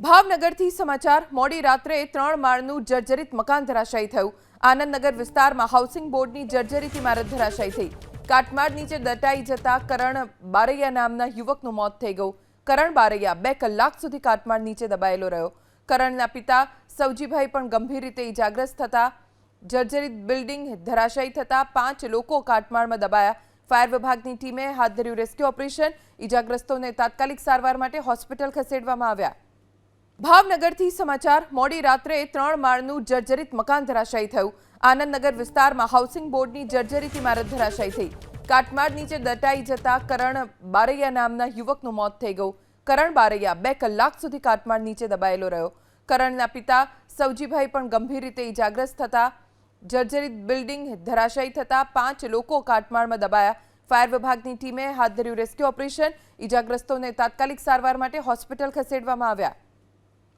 ભાવનગરથી સમાચાર. મોડી રાત્રે ત્રણ માળનું જર્જરિત મકાન ધરાશાયી થયું. આનંદનગર વિસ્તારમાં હાઉસિંગ બોર્ડની જર્જરિત ઇમારત ધરાશાયી થઈ. કાટમાળ નીચે દટાઈ જતા કરણ બારૈયા નામના યુવકનું મોત થઈ ગયું. કરણ બારૈયા બે કલાક સુધી કાટમાળ નીચે દબાયેલો રહ્યો. કરણના પિતા સવજીભાઈ પણ ગંભીર રીતે ઇજાગ્રસ્ત થતા જર્જરિત બિલ્ડિંગ ધરાશાયી થતા પાંચ લોકો કાટમાળમાં દબાયા. ફાયર વિભાગની ટીમે હાથ ધર્યું રેસ્ક્યુ ઓપરેશન ઇજાગ્રસ્તોને તાત્કાલિક સારવાર માટે હોસ્પિટલ ખસેડવામાં આવ્યા. ભાવનગરથી સમાચાર. મોડી રાત્રે ત્રણ માળનું જર્જરિત મકાન ધરાશાયી થયું. આનંદનગર વિસ્તારમાં હાઉસિંગ બોર્ડની જર્જરિત ઇમારત ધરાશાયી થઈ. કાટમાળ નીચે દટાઈ જતા કરણ બારૈયા નામના યુવકનું મોત થઈ ગયું. કરણ બારૈયા બે કલાક સુધી કાટમાળ નીચે દબાયેલો રહ્યો. કરણના પિતા સવજીભાઈ પણ ગંભીર રીતે ઇજાગ્રસ્ત થતા. જર્જરિત બિલ્ડિંગ ધરાશાયી થતા પાંચ લોકો કાટમાળમાં દબાયા. ફાયર વિભાગની ટીમે હાથ ધર્યું રેસ્ક્યુ ઓપરેશન ઇજાગ્રસ્તોને તાત્કાલિક સારવાર માટે હોસ્પિટલ ખસેડવામાં આવ્યા.